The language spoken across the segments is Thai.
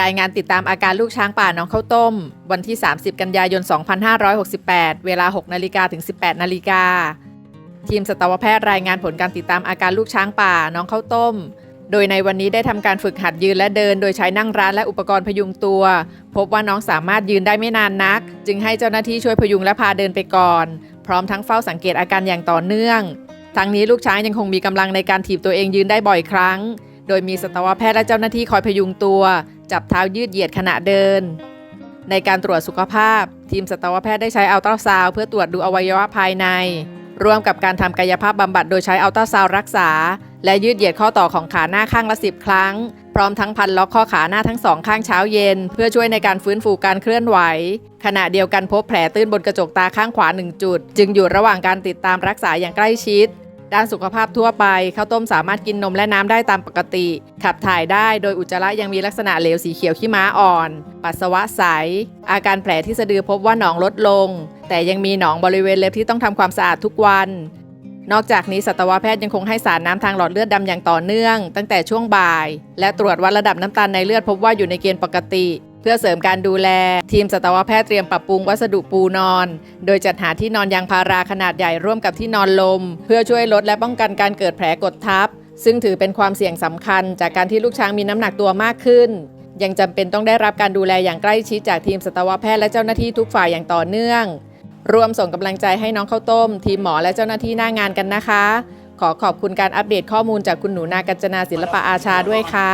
รายงานติดตามอาการลูกช้างป่าน้องข้าวต้ม วันที่ 30 กันยายน 2568 เวลา 6 นาฬิกาถึง 18 นาฬิกา ทีมสัตวแพทย์รายงานผลการติดตามอาการลูกช้างป่าน้องข้าวต้ม โดยในวันนี้ได้ทำการฝึกหัดยืนและเดิน โดยใช้นั่งร้านและอุปกรณ์พยุงตัว พบว่าน้องสามารถยืนได้ไม่นานนัก จึงให้เจ้าหน้าที่ช่วยพยุงและพาเดินไปก่อน พร้อมทั้งเฝ้าสังเกตอาการอย่างต่อเนื่อง ทั้งนี้ลูกช้างยังคงมีกำลังในการถีบตัวเองยืนได้บ่อยครั้ง โดยมีสัตวแพทย์และเจ้าหน้าที่คอยพยุงตัว จับเท้ายืดเหยียดขณะเดิน ในการตรวจสุขภาพ ทีมสัตวแพทย์ได้ใช้อัลตราซาวเพื่อตรวจดูอวัยวะภายใน ร่วมกับการทำกายภาพบำบัดโดยใช้อัลตราซาวรักษา และยืดเหยียดข้อต่อของขาหน้าข้างละ 10 ครั้ง พร้อมทั้งพันล็อกข้อขาหน้าทั้งสองข้างเช้าเย็น เพื่อช่วยในการฟื้นฟูการเคลื่อนไหว ขณะเดียวกันพบแผลตื้นบนกระจกตาข้างขวา1จุด จึงอยู่ระหว่างการติดตามรักษาอย่างใกล้ชิด ด้านสุขภาพทั่วไปข้าวต้มสามารถกินนมและน้ำได้ตามปกติ ขับถ่ายได้โดยอุจจาระยังมีลักษณะเหลวสีเขียวขี้ม้าอ่อน ปัสสาวะใส อาการแผลที่สะดือพบว่าหนองลดลง แต่ยังมีหนองบริเวณเล็บที่ต้องทำความสะอาดทุกวัน นอกจากนี้สัตวแพทย์ยังคงให้สารน้ำทางหลอดเลือดดำอย่างต่อเนื่อง ตั้งแต่ช่วงบ่าย และตรวจวัดระดับน้ำตาลในเลือดพบว่าอยู่ในเกณฑ์ปกติ เพื่อเสริมการดูแล ทีมสัตวแพทย์เตรียมปรับปรุงวัสดุปูนอน โดยจัดหาที่นอนยางพาราขนาดใหญ่ร่วมกับที่นอนลม เพื่อช่วยลดและป้องกันการเกิดแผลกดทับ ซึ่งถือเป็นความเสี่ยงสำคัญ จากการที่ลูกช้างมีน้ำหนักตัวมากขึ้น ยังจำเป็นต้องได้รับการดูแลอย่างใกล้ชิดจากทีมสัตวแพทย์และเจ้าหน้าที่ทุกฝ่ายอย่างต่อเนื่องรวมส่งกำลังใจให้น้องข้าวต้ม ทีมหมอและเจ้าหน้าที่หน้างานกันนะคะ ขอขอบคุณการอัปเดตข้อมูลจากคุณหนูนากัญจนาศิลปะอาชาด้วยค่ะ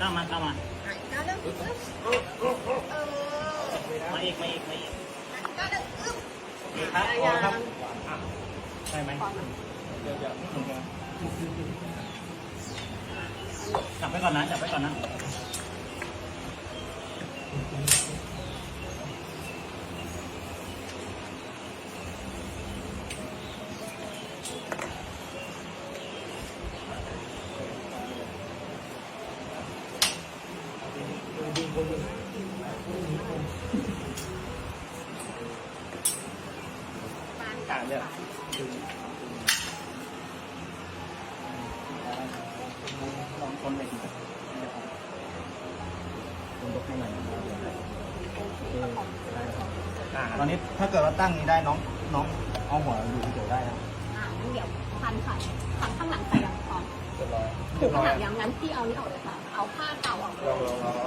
ก้าวมาก้าวมามาอีกมาอีกมาอีกอีกครับพอครับอะได้ไหมเดี๋ยวเดี๋ยวจับไว้ก่อนนะจับไว้ก่อนนะ เดี๋ยลองคนไปทีอ่าตอนนี้ถ้าเกิดว่าตั้งนี้ได้น้องน้องเอาหัวอยู่เฉยๆได้นะอ่างั้นเดี๋ยวพันค่ะพันข้างหลังใส่ยังก่อนเรียบร้อยถูกข้างหลังยังงั้นพี่เอานี้ออกเลยค่ะ เอาผ้าเก่าออกเลย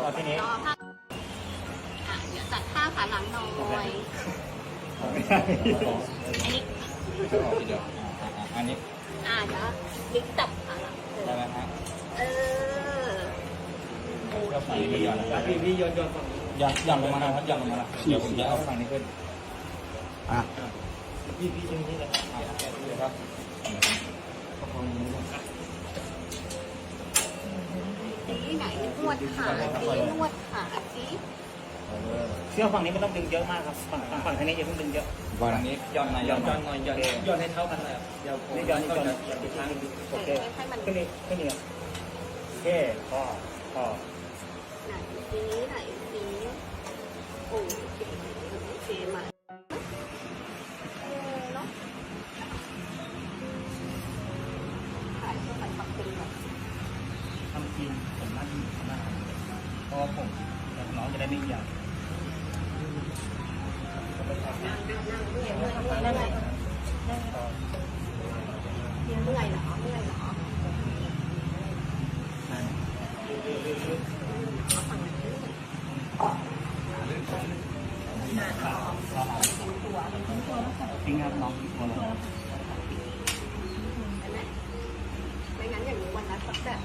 เอาทีนี้เอาผ้าอ่าเดี๋ยวจัดผ้าขาหลังหน่อย ไม่ได้อันนี้อันนี้อ่าเดี๋ยวลิกจับขาหลังเอได้อไหมฮะเออก็ฝั่งนี้ย้อนพี่พี่โยนโยนฝั่งย้อนย้อนลงมานะครับย้อนลงมานะเดี๋ยวผมจะเอาฝั่งนี้ขึ้นอะพี่พี่ตรงนี้เลยเดี๋ยวครับสีไหนนวดขาสีนวดขาสี เชือกฝั่งนี้ไม่ต้องดึงเยอะมากครับฝั่งฝั่งทางนี้อย่าเพิ่งดึงเยอะฝั่งนี้ย้อนมาย้อนมาย้อนย้อนให้เท่ากันเลยย้อนนี่ย้อนนี่ย้อนย้อนอีกครั้งโอเคให้มันขึ้นนี่ขึ้นนี่โอเคพอพอไหนสีไหนสีโอ้โอเคโอเคมาเออเนาะถ่ายเพื่อการปรับปรุงแบบทำทีมผมหน้าที่ทำหน้าเพราะว่าผมแต่น้องจะได้ไม่ยากนั่นไงยังเมื่อยเหรอเมื่อยเหรอเอาฝั่งนี้เป็นตัวเป็นตัว ทิ้งครับน้องตัวลงใช่ไหมไม่งั้นอย่างนี้วันนั้นสักแบบ